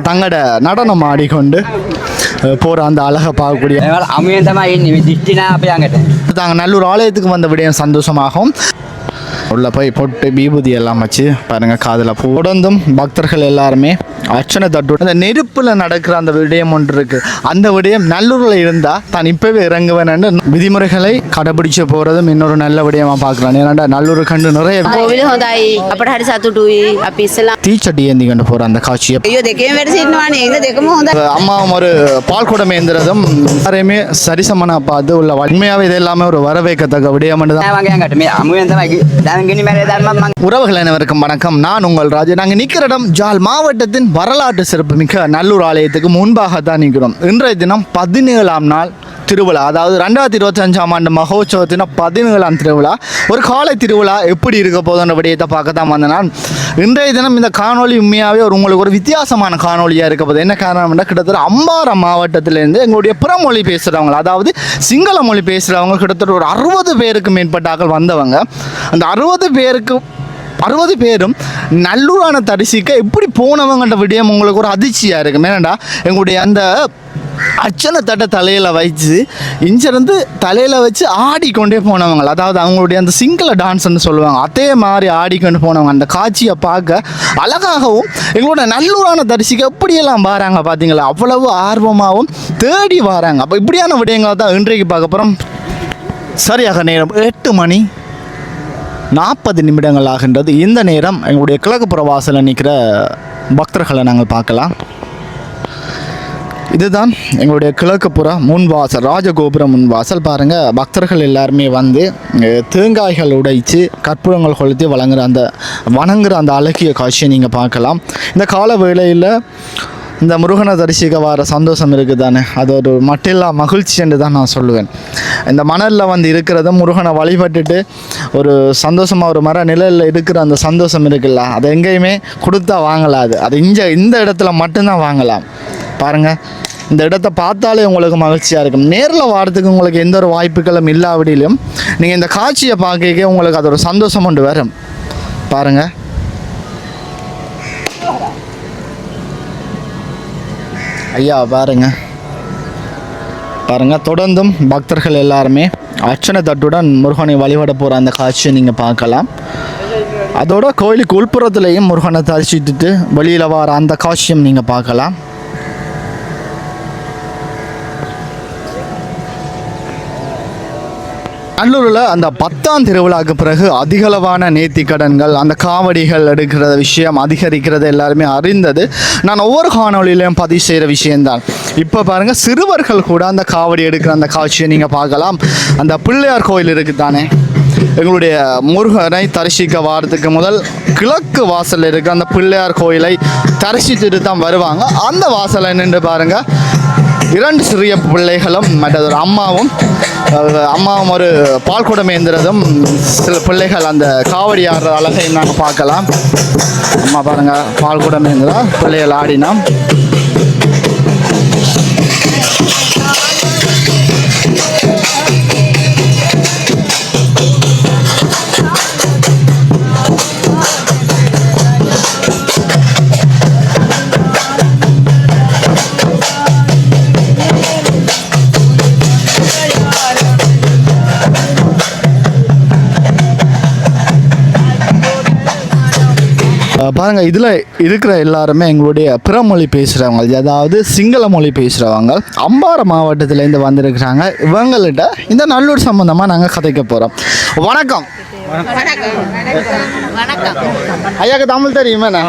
தங்கட நடனம் ஆடிக்கொண்டு போகிற அந்த அழகை பார்க்கக்கூடிய தாங்க நல்லூர் ஆலயத்துக்கு வந்த விடயம் சந்தோஷமாகும். உள்ளே போய் பொட்டு பீபூதி எல்லாம் வச்சு பாருங்கள் காதில் போடந்தும் பக்தர்கள் எல்லாருமே அர்ச்சனை தட்டு அந்த நெருப்பில் நடக்கிற அந்த விடயம் ஒன்று இருக்கு. அந்த விடயம் நல்லூரில் இருந்தால் தான் இப்போவே இறங்குவேன்னு விதிமுறைகளை கடைபிடிச்சு போகிறதும் இன்னொரு நல்ல விடயமாக பார்க்கலாம். ஏன்னாண்டா நல்லூர் கண்டு நிறைய தீச்சட்டி ஏந்தி கண்டு போகிற அந்த காட்சியை அம்மாவும் ஒரு பால் குடம் ஏந்திரதும் எல்லாரையுமே சரிசமனாக பார்த்து உள்ள வன்மையாகவே இது எல்லாமே ஒரு வரவேற்கத்தக்க விடயம் உறவுகள் அனைவருக்கும் வணக்கம். நான் உங்கள் ராஜு. நாங்கள் நிற்கிற இடம் ஜால் மாவட்டத்தின் வரலாற்று சிறப்புமிக்க நல்லூர் ஆலயத்துக்கு முன்பாக தான் நிற்கிறோம். இன்றைய தினம் பதினேழாம் நாள் திருவிழா. அதாவது ரெண்டாயிரத்தி இருபத்தஞ்சாம் ஆண்டு மகோத்சவத்தின பதினேழாம் திருவிழா. ஒரு காலை திருவிழா எப்படி இருக்க போதுன்ற விடயத்தை பார்க்க தான் வந்தேன் நான். இன்றைய தினம் இந்த காணொளி உண்மையாகவே ஒரு உங்களுக்கு ஒரு வித்தியாசமான காணொலியாக இருக்க போகுது. என்ன காரணம்னா கிட்டத்தட்ட அம்பாரம் மாவட்டத்திலேருந்து எங்களுடைய பிற மொழி பேசுகிறவங்க அதாவது சிங்கள மொழி பேசுகிறவங்க கிட்டத்தட்ட ஒரு அறுபது பேருக்கு மேற்பட்டாக்கள் வந்தவங்க. அந்த அறுபது பேருக்கு அறுபது பேரும் நல்லூரான தரிசிக்க எப்படி போனவங்கன்ற விடயம் உங்களுக்கு ஒரு அதிர்ச்சியாக இருக்கும். ஏன்னாடா எங்களுடைய அந்த அச்சனை தட்டை தலையில் வச்சு இஞ்சிருந்து தலையில் வச்சு ஆடிக்கொண்டே போனவங்க அதாவது அவங்களுடைய அந்த சிங்கள டான்ஸ்னு சொல்லுவாங்க அதே மாதிரி ஆடிக்கொண்டு போனவங்க அந்த காட்சியை பார்க்க அழகாகவும் எங்களோட நல்லூரான தரிசிக்க எப்படியெல்லாம் வராங்க பார்த்தீங்களா அவ்வளவு ஆர்வமாகவும் தேடி வராங்க. அப்போ இப்படியான விடயங்களை தான் இன்றைக்கு பார்க்க போகிறோம் சரியாக நேரம் எட்டு மணி. நாற்பது நிமிடங்கள் ஆகின்றது. இந்த நேரம் எங்களுடைய கிழக்கு வாசலில் நிற்கிற பக்தர்களை நாங்கள் பார்க்கலாம். இதுதான் எங்களுடைய கிழக்கு புற முன்வாசல் ராஜகோபுர முன்வாசல். பாருங்கள் பக்தர்கள் எல்லாருமே வந்து தேங்காய்கள் உடைத்து கற்பூரங்கள் கொளுத்தி வழங்குற அந்த வணங்குற அந்த அழகிய காட்சியை நீங்கள் பார்க்கலாம். இந்த கால வேளையில் இந்த முருகனை தரிசிக்க வர சந்தோஷம் இருக்குது தானே அது ஒரு மட்டில்லா மகிழ்ச்சி என்று தான் நான் சொல்லுவேன். இந்த மணலில் வந்து இருக்கிறத முருகனை வழிபட்டுட்டு ஒரு சந்தோஷமாக ஒரு மர நிழலில் இருக்கிற அந்த சந்தோஷம் இருக்குல்ல அது எங்கேயுமே கொடுத்தா வாங்கலாது. அது இங்கே இந்த இடத்துல மட்டும்தான் வாங்கலாம். பாருங்கள் இந்த இடத்த பார்த்தாலே உங்களுக்கு மகிழ்ச்சியாக இருக்கும். நேரில் வாரத்துக்கு உங்களுக்கு எந்த ஒரு வாய்ப்புகளும் இல்லாவிடிலும் நீங்கள் இந்த காட்சியை பார்க்க உங்களுக்கு அது ஒரு சந்தோஷம் ஒன்று வரும். பாருங்கள் ஐயா பாருங்க. பாருங்க தொடர்ந்தும் பக்தர்கள் எல்லாருமே அர்ச்சனை தட்டுடன் முருகனை வழிபட போகிற அந்த காட்சியை நீங்கள் பார்க்கலாம். அதோட கோயிலுக்கு உள்புறத்துலேயும் முருகனை தரிசித்துட்டு வெளியில் வர அந்த காட்சியும் நீங்கள் பார்க்கலாம். நல்லூரில் அந்த பத்தாம் திருவிழாவுக்கு பிறகு அதிகளவான நேர்த்திக்கடன்கள் அந்த காவடிகள் எடுக்கிற விஷயம் அதிகரிக்கிறது எல்லாருமே அறிந்தது. நான் ஒவ்வொரு காணொளியிலையும் பதிவு செய்கிற விஷயம்தான். இப்போ பாருங்கள் சிறுவர்கள் கூட அந்த காவடி எடுக்கிற அந்த காட்சியை நீங்கள் பார்க்கலாம். அந்த பிள்ளையார் கோயில் இருக்குது தானே எங்களுடைய முருகனை தரிசிக்க வாரத்துக்கு முதல் கிழக்கு வாசலில் இருக்க அந்த பிள்ளையார் கோயிலை தரிசித்துட்டு தான் வருவாங்க. அந்த வாசலை நின்று பாருங்கள் இரண்டு சிறிய பிள்ளைகளும் மற்றது ஒரு அம்மாவும் அம்மாவும் ஒரு பால்குடம் ஏந்திரதும் சில பிள்ளைகள் அந்த காவடி ஆடுற அழகையும் நாங்கள் பார்க்கலாம். அம்மா பாருங்கள் பால்குடம் ஏந்திரா பிள்ளைகள் ஆடினா அஹ், பாருங்க இதில் இருக்கிற எல்லாருமே எங்களுடைய பிற மொழி பேசுகிறவங்க அதாவது சிங்கள மொழி பேசுகிறவங்க அம்பாறை மாவட்டத்திலேருந்து வந்திருக்கிறாங்க. இவங்கள்ட்ட இந்த நல்லூர் சம்மந்தமாக நாங்கள் கதைக்க போகிறோம் வணக்கம். வணக்கம். ஐயாக்கு தமிழ் தெரியுமேண்ணா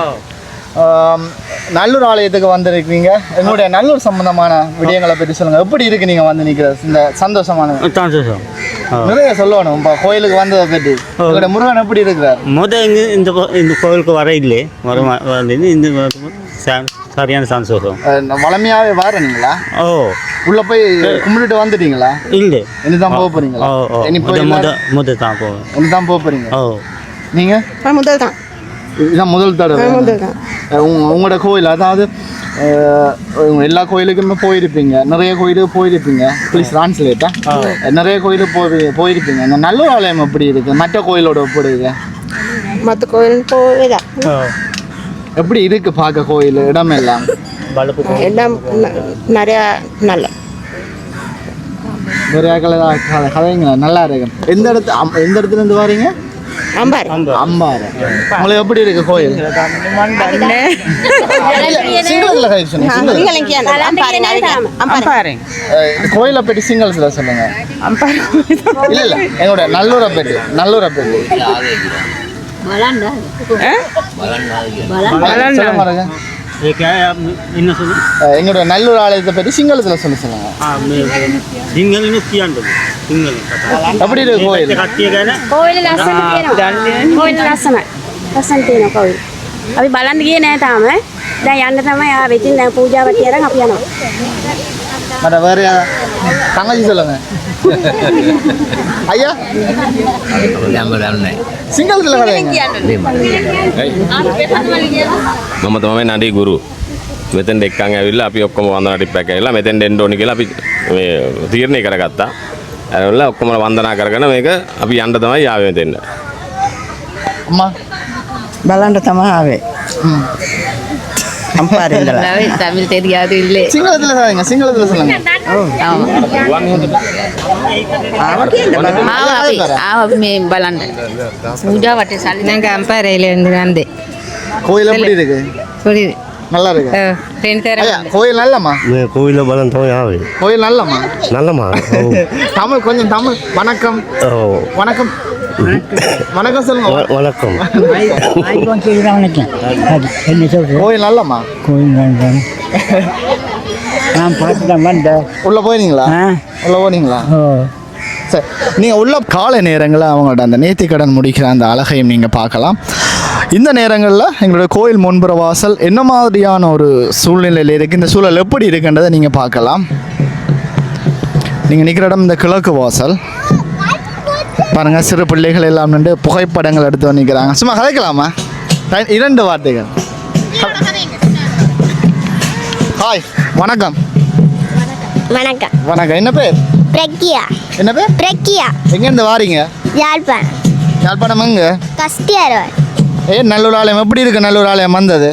ஆம், நல்லூர் ஆலயத்துக்கு வந்திருக்கீங்க. எங்களுடைய நல்லூர் சம்பந்தமான விடயங்களை பற்றி சொல்லுங்க. எப்படி இருக்கு நீங்க வந்து நிக்கிற இந்த சந்தோஷமான சந்தோஷம். நிறைய சொல்லணும். இப்போ கோயிலுக்கு வந்ததை பற்றி உங்களுடைய முருகன் எப்படி இருக்கிறார்? முத இங்கே இந்த கோ- இந்த கோவிலுக்கு வர இல்லை. வர இந்த சரியான சந்தோஷம். வளமையாவே வாரீங்களா ஓ. உள்ள போய் கும்பிட்டுட்டு வந்துட்டீங்களா? இல்லை. இனிதான் போக போறீங்களா? இனி போய் முத முத தான் போவேன். இனிதான் போக போறீங்க. ஓ. நீங்க? முதல் தான். இதான் முதல் தடவை உங்களோட கோயில் அதாவது எல்லா கோயிலுக்குமே போயிருப்பீங்க நிறைய கோயிலுக்கு போயிருப்பீங்க ப்ளீஸ் ட்ரான்ஸ்லேட்டா நிறைய கோயிலுக்கு போய் போயிருப்பீங்க இந்த நல்ல ஆலயம் எப்படி இருக்கு மற்ற கோயிலோட ஒப்பிடுங்க மற்ற கோயில் போவேதான் எப்படி இருக்கு பார்க்க கோயில் இடம் எல்லாம் இடம் நிறையா நல்ல நிறைய கலை கதைங்களா நல்லா இருக்கு எந்த இடத்து எந்த இடத்துல இருந்து வரீங்க அம்பார் உங்களுக்கு எப்படி இருக்கு கோயில்? சிங்களத்தில் சிங்கள அம்பார் கோயிலை பற்றி சிங்களத்தில் சொல்லுங்க. இல்ல இல்ல எங்களோட நல்லூரை பற்றி நல்லூரை பற்றி பாருங்க ඒක ඉන්න සුළු அஹ் எங்களோட நல்லூர் ஆலயத்தை பற்றி சிங்களத்தில் சொல்ல சொல்லுங்க සිංහලනු කියන්නද සිංහල කතා எப்படி இருக்கு கோயில் කට්ටිය ගැන කෝවිල ලස්සන තියෙනවා කෝවිල ලස්සනයි ලස්සන තියෙනවා කෝවිල අපි බලන්න ගියේ නෑ තාම දැන් යන්න තමයි ආ වෙතින් දැන් පූජාවට තියරන් අපි යනවා மற்ற வேற யாரா? தங்கச்சி சொல்லுங்க ஐயா சிங்களத்தில் கதைங்க මම තමයි නඩි ගුරු මෙතෙන් එක්කන් ඇවිල්ලා අපි ඔක්කොම වන්දනා ටිප්පක් ඇවිල්ලා මෙතෙන් එන්න ඕනි කියලා අපි මේ තීරණය කරගත්තා. ඇවිල්ලා ඔක්කොම වන්දනා කරගෙන මේක අපි යන්න තමයි ආවේ මෙතෙන්න. அம்மா බලන්න තමයි ආවේ சம்பாருங்களா தமிழ் தெரியாது இல்லை. சிங்களத்தில் சொல்லுங்க சிங்களத்தில் கோயில் எப்படி இருக்கு? புரியுது. நல்லா இருக்கு கோயில் நல்லம்மா? கோயிலில் பலம் தான் கோயில் நல்லம்மா? நல்லம்மா? தமிழ் கொஞ்சம் தமிழ். வணக்கம். ஓ. வணக்கம். வணக்கம் சொல்லுங்க. வ- வணக்கம். கோயில் நல்லம்மா? கோயில் வேண்டாம் நான் பார்த்து தான் உள்ள போயிருங்களா உள்ள போனீங்களா சரி நீங்கள் உள்ள காலை நேரங்களில் அவங்களோட அந்த நேர்த்திக்கடன் முடிக்கிற அந்த அழகையும் நீங்கள் பார்க்கலாம். இந்த நேரங்களில் எங்களோட கோயில் முன்புற வாசல் என்ன மாதிரியான ஒரு சூழ்நிலையில் இருக்குது இந்த சூழல் எப்படி இருக்குன்றதை நீங்கள் பார்க்கலாம். நீங்கள் நிற்கிற இடம் இந்த கிழக்கு வாசல். பாருங்கள் சிறு பிள்ளைகள் எல்லாம் நின்று புகைப்படங்கள் எடுத்து நிற்கிறாங்க சும்மா கதைக்கலாமா? ரை- இரண்டு வார்த்தைகள். ஹாய் வணக்கம். வணக்கம். வணக்கம். என்ன பேர்? பிரக்யா. என்ன பேர்? பிரக்யா. எங்கேருந்து வாரீங்க? யாழ்ப்பாணம். யாழ்ப்பாணம் எங்க? கஸ்தியாரோர் ஏ நல்லூர் ஆலயம். எப்படி இருக்கு நல்லூர் ஆலயம்? வந்தது.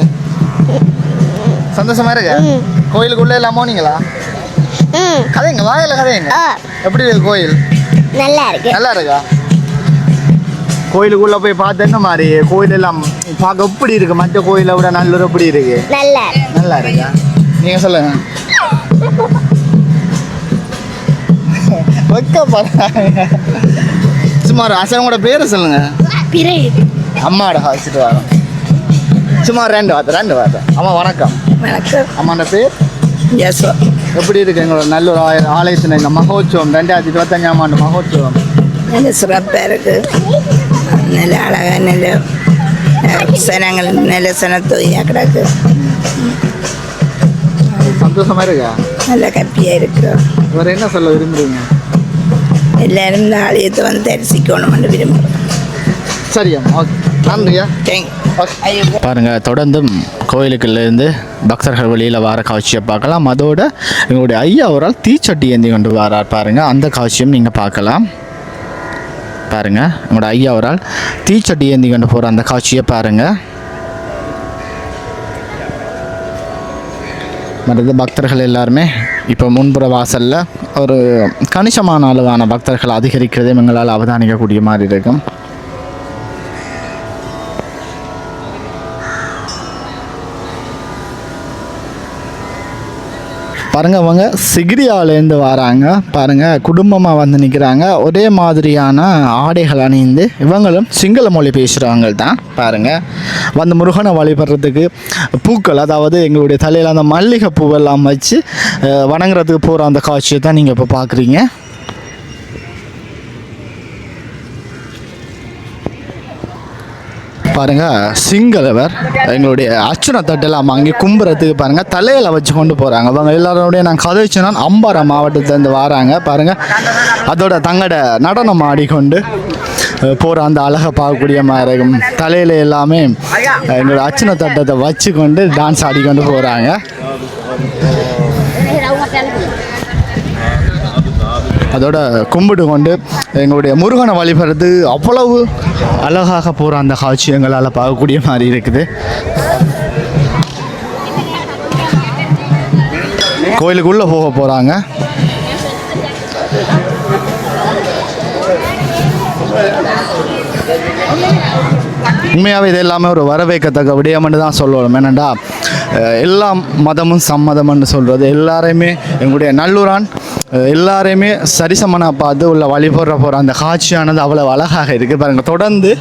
சந்தோஷமா இருக்கு? கோயிலுக்குள்ள எல்லாம் போனீங்களா? கதைங்க வாயில கதைங்க எப்படி இருக்கு கோயில்? நல்லா இருக்கு. நல்லா இருக்கா? கோயிலுக்குள்ள போய் பார்த்து என்ன மாதிரி? கோயில் எல்லாம் பார்க்க எப்படி இருக்கு? மற்ற கோயிலை விட நல்லூர் எப்படி இருக்கு? நல்லா இருக்கு. நல்லா இருக்கா? நீங்க சொல்லுங்க. வைக்கப்படுறாங்க சுமார் அசனோட பேரை சொல்லுங்க. பிறை. அம்மாவோட வச்சுட்டு வரோம் சும்மா ரெண்டு வார்த்தை ரெண்டு வார்த்தை. அம்மா வணக்கம். வணக்கம். அம்மாண்ட பேர்? யசோ எப்படி இருக்கு எங்களோட நல்லூர் ஆய- ஆலயத்தின் இந்த மகோத்சவம் ரெண்டாயிரத்தி இருபத்தஞ்சாம் ஆண்டு மகோத்சவம்? நல்ல சிறப்பாக இருக்கு. நல்ல அழகாக நல்ல அஹ், சனங்கள் நல்ல சனத்தொகையாக கிடக்கு. சந்தோஷமா இருக்கா? நல்ல கப்பியாக இருக்கு. வேற என்ன சொல்ல விரும்புறீங்க? எல்லாரும் இந்த ஆலயத்தை வந்து தரிசிக்கணும்னு விரும்புகிறோம் சரியா ஓகே. நன்றியா தேங்க்யூ பாருங்க தொடர்ந்தும் கோயிலுக்குள்ளேருந்து பக்தர்கள் வெளியில் வர காட்சியை பார்க்கலாம். அதோட எங்களுடைய ஐயா அவரால் தீச்சட்டி ஏந்தி கொண்டு வரார் பாருங்க. அந்த காட்சியும் நீங்கள் பார்க்கலாம். பாருங்க எங்களோட ஐயா அவரால் தீச்சட்டி ஏந்தி கொண்டு போகிற அந்த காட்சியை பாருங்க. மற்றது பக்தர்கள் எல்லாருமே இப்போ முன்புற வாசலில் ஒரு கணிசமான அளவான பக்தர்கள் அதிகரிக்கிறதே எங்களால் அவதானிக்கக்கூடிய மாதிரி இருக்கும். பாருங்க அவங்க சிகிரியாலேருந்து வராங்க. பாருங்கள் குடும்பமாக வந்து நிற்கிறாங்க ஒரே மாதிரியான ஆடைகள் அணிந்து இவங்களும் சிங்கள மொழி பேசுகிறவங்க தான். பாருங்கள் வந்து முருகனை வழிபடுறதுக்கு பூக்கள் அதாவது எங்களுடைய தலையில் அந்த மல்லிகை பூவெல்லாம் வச்சு வணங்குறதுக்கு போகிற அந்த காட்சியை தான் நீங்கள் இப்போ பார்க்குறீங்க பாருங்கள் சிங்களவர் எங்களுடைய அர்ச்சனை தட்டெல்லாம் வாங்கி கும்புறதுக்கு பாருங்கள் தலையில் வச்சு கொண்டு போகிறாங்க அவங்க எல்லாரோடைய நான் கதைச்சுனா அம்பாரா மாவட்டத்திலேருந்து வராங்க பாருங்கள் அதோட தங்கட நடனம் ஆடிக்கொண்டு போகிற அந்த அழகை பார்க்கக்கூடிய மாதிரி இருக்கும். தலையில் எல்லாமே எங்களோட அர்ச்சனை தட்டத்தை வச்சு கொண்டு டான்ஸ் ஆடிக்கொண்டு போகிறாங்க அதோட கும்பிட்டு கொண்டு எங்களுடைய முருகனை வழிபடுறது அவ்வளவு அழகாக போகிற அந்த காட்சி எங்களால் பார்க்கக்கூடிய மாதிரி இருக்குது. கோயிலுக்குள்ளே போக போகிறாங்க உண்மையாகவே இது எல்லாமே ஒரு வரவேற்கத்தக்க விடயம்னு தான் சொல்லணும். என்னென்னா எல்லா மதமும் சம்மதம்னு சொல்கிறது எல்லாரையுமே எங்களுடைய நல்லூரான் எல்லாரையுமே சரிசமனாக பார்த்து உள்ள வழிபடுற போகிற அந்த காட்சியானது அவ்வளோ அழகாக இருக்குது பாருங்கள் தொடர்ந்து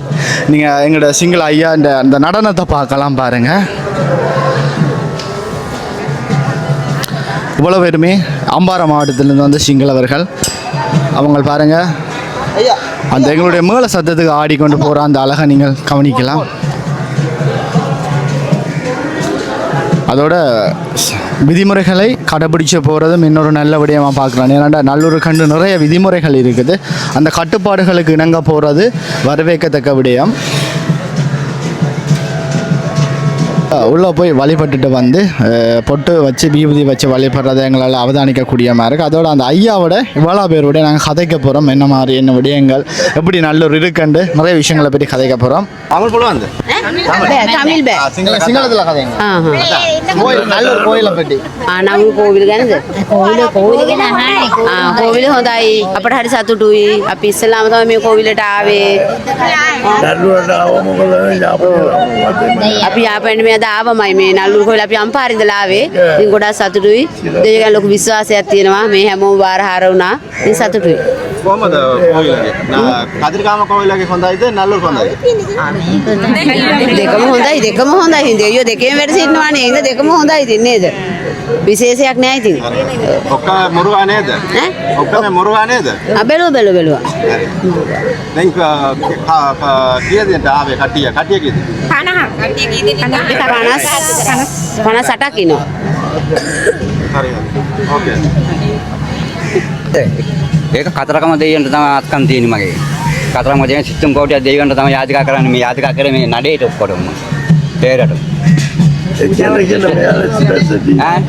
நீங்கள் எங்களோட சிங்கிள் ஐயா இந்த அந்த நடனத்தை பார்க்கலாம் பாருங்கள் இவ்வளோ பேருமே அம்பாறை மாவட்டத்திலேருந்து வந்து சிங்களவர்கள். அவங்க பாருங்க. அந்த எங்களுடைய மேல சத்தத்துக்கு ஆடிக்கொண்டு போகிற அந்த அழகை நீங்கள் கவனிக்கலாம். அதோட விதிமுறைகளை கடைபிடிச்சு போகிறதும் இன்னொரு நல்ல விடயமாக பார்க்கலாம். ஏன்னாண்டா நல்லூர் கண்டு நிறைய விதிமுறைகள் இருக்குது. அந்த கட்டுப்பாடுகளுக்கு இணங்க போகிறது வரவேற்கத்தக்க விடயம். உள்ளே போய் வழிபட்டுட்டு வந்து பொட்டு வச்சு விபூதி வச்சு வழிபடுறத எங்களால் அவதானிக்கக்கூடிய மாதிரி இருக்குது அதோட அந்த ஐயாவோட இவ்வளோ பேரோட நாங்கள் கதைக்க போகிறோம் என்ன மாதிரி என்ன விடயங்கள் எப்படி நல்ல ஒரு இருக்குண்டு நிறைய விஷயங்களை பற்றி கதைக்க போகிறோம் தமிழ் போல வந்து. சிங்களத்தில் கதைங்க. நல்ல ஒரு නැද ආවමයි මේ නළුල් කොහෙල අපි අම්පාරින්දලා ආවේ. ඉතින් ගොඩාක් සතුටුයි. දෙවියන් ලොකු විශ්වාසයක් තියෙනවා මේ හැමෝම වාර හාර වුණා. ඉතින් සතුටුයි. කොහමද කොහෙලගේ? කදිරකාම කොහෙලගේ හොඳයිද නළුල් හොඳයිද? දෙකම හොඳයි දෙකම හොඳයි. දෙයියෝ දෙකේම වැඩ සිටිනවානේ. ඒක දෙකම හොඳයි දෙන්නේද? විශේෂයක් නෑ ඉතින්. ඔක්කොම මුරුවා නේද? ඈ? ඔක්කොම මුරුවා නේද? ආ බැලුවා බැලුවා බැලුවා. දැන් කීයද ආවේ කට්ටිය කට්ටිය කීයද? පනස් පනස් අටක් ඉන්නවා හරි. හරි ඕකේ ඒක කතරගම දෙයියන්ට තමයි අත්කම් තියෙන්නේ මගේ. කතරගම දෙයියන් සිස්ටම් කෝටියක් දෙයියන්ට තමයි යාදිකා කරන්නේ. මේ යාදිකා කරේ මේ නඩේට ඔක්කොටම. තේරෙට. ඈ?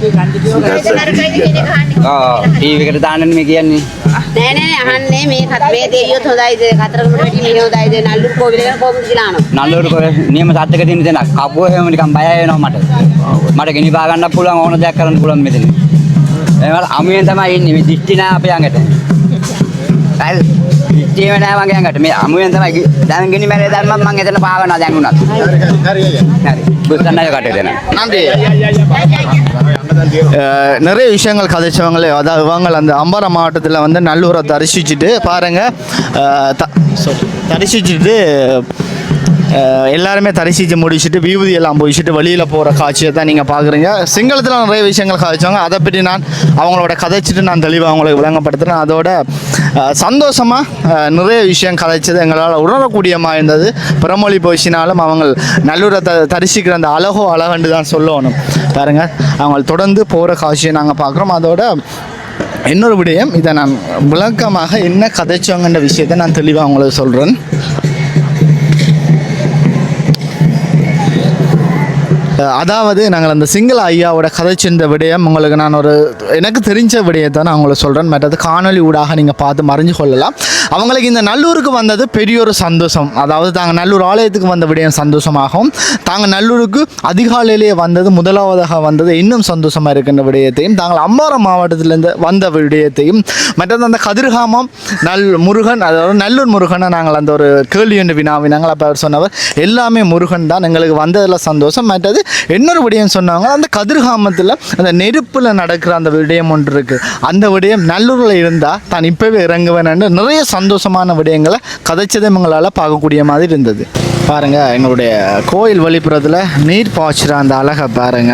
ආ ටීවී එකට දාන්නනේ මේ කියන්නේ. නෑ නෑ අහන්නේ මේ කත මේ දෙයියොත් හොඳයිද කතරගම වැඩි මේ හොඳයිද නල්ලු කෝවිල ගැන කොහොමද කියලා අහනවා නල්ලෝට කොහෙ නියම සද්දක තියෙන දෙන කපුව එහෙම නිකන් බය වෙනවා මට. මට ගෙනි බා ගන්නත් පුළුවන් ඕන දෙයක් කරන්න පුළුවන් මෙතන. ඒවල අමුයෙන් තමයි ඉන්නේ මේ දිෂ්ටි නෑ අපේ අඟට. හරි. දිෂ්ටිම නෑ මගේ අඟට. මේ අමුයෙන් තමයි ගි- දැන් ගෙනි මැරේ දැම්මම මම එතන පාවනවා දැන් උනත්. හරි හරි හරி. බුස්සන්නය කටේ දෙන. நன்றி அஹ், நிறைய விஷயங்கள் கதைச்சவங்களே அதாவது இவங்க அந்த அம்பாறை மாவட்டத்தில் வந்து நல்லூரை தரிசிச்சுட்டு பாருங்க அஹ், த- sorry, தரிசிச்சுட்டு அஹ், எல்லாருமே தரிசித்து முடிச்சுட்டு விபூதி எல்லாம் போயிச்சுட்டு வெளியில் போகிற காட்சியை தான் நீங்கள் பார்க்குறீங்க சிங்களத்தில் நிறைய விஷயங்கள் கதைச்சவங்க அதை பற்றி நான் அவங்களோட கதைச்சிட்டு நான் தெளிவாக அவங்களுக்கு விளங்கப்படுத்துகிறேன் அதோட சந்தோஷமாக நிறைய விஷயம் கதைச்சது எங்களால் உணரக்கூடியமாக இருந்தது. பிறமொழி பேசினாலும் அவங்க நல்லூரை த தரிசிக்கிற அந்த அழகோ அழகண்டு தான் சொல்லணும். பாருங்கள் அவங்க தொடர்ந்து போகிற காட்சியை நாங்கள் பார்க்குறோம். அதோட இன்னொரு விடயம் இதை நான் விளக்கமாக என்ன கதைச்சோங்கன்ற விஷயத்தை நான் தெளிவாக உங்களுக்கு சொல்கிறேன் அதாவது நாங்கள் அந்த சிங்கள ஐயாவோட கதைச்சிருந்த விடயம் உங்களுக்கு நான் ஒரு எனக்கு தெரிஞ்ச விடயத்தை நான் உங்களுக்கு சொல்கிறேன் மற்றது காணொளி ஊடாக நீங்கள் பார்த்து மறைஞ்சு கொள்ளலாம். அவங்களுக்கு இந்த நல்லூருக்கு வந்தது பெரிய ஒரு சந்தோஷம். அதாவது தாங்கள் நல்லூர் ஆலயத்துக்கு வந்த விடயம் சந்தோஷமாகவும் தாங்கள் நல்லூருக்கு அதிகாலையிலேயே வந்தது முதலாவதாக வந்தது இன்னும் சந்தோஷமாக இருக்கின்ற விடயத்தையும் தாங்கள் அம்பாறை மாவட்டத்திலேருந்து வந்த விடயத்தையும் மற்றது அந்த கதிர்காமம் நல் முருகன் அதாவது நல்லூர் முருகனை நாங்கள் அந்த ஒரு கேள்வி என்று வினாவினாங்கள் அப்போ அவர் சொன்னவர் எல்லாமே முருகன் தான் எங்களுக்கு வந்ததில் சந்தோஷம். மற்றது இன்னொரு விடயம் சொன்னாங்க அந்த கதிர்காமத்தில் அந்த நெருப்பில் நடக்கிற அந்த விடயம் ஒன்று இருக்குது அந்த விடயம் நல்லூரில் இருந்தால் தான் இப்போவே இறங்குவேன்னு நிறைய சந்தோஷமான விடயங்களை கதைச்சதை எங்களால் பார்க்கக்கூடிய மாதிரி இருந்தது. பாருங்க எங்களுடைய கோயில் வழிபுறத்தில் நீர் பாய்ச்சுற அந்த அழகை பாருங்க.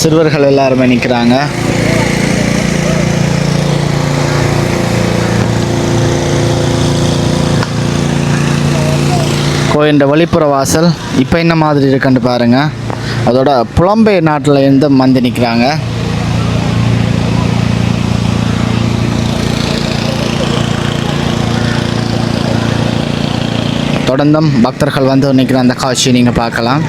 சிறுவர்கள் எல்லாருமே நிற்கிறாங்க கோயிலின் வெளிப்புற வாசல் இப்போ என்ன மாதிரி இருக்குன்னு பாருங்க. அதோட புலம்பெயர் நாட்டில் இருந்து வந்து நிற்கிறாங்க தொடர்ந்தும் பக்தர்கள் வந்து நிற்கிற அந்த காட்சியை நீங்கள் பார்க்கலாம்.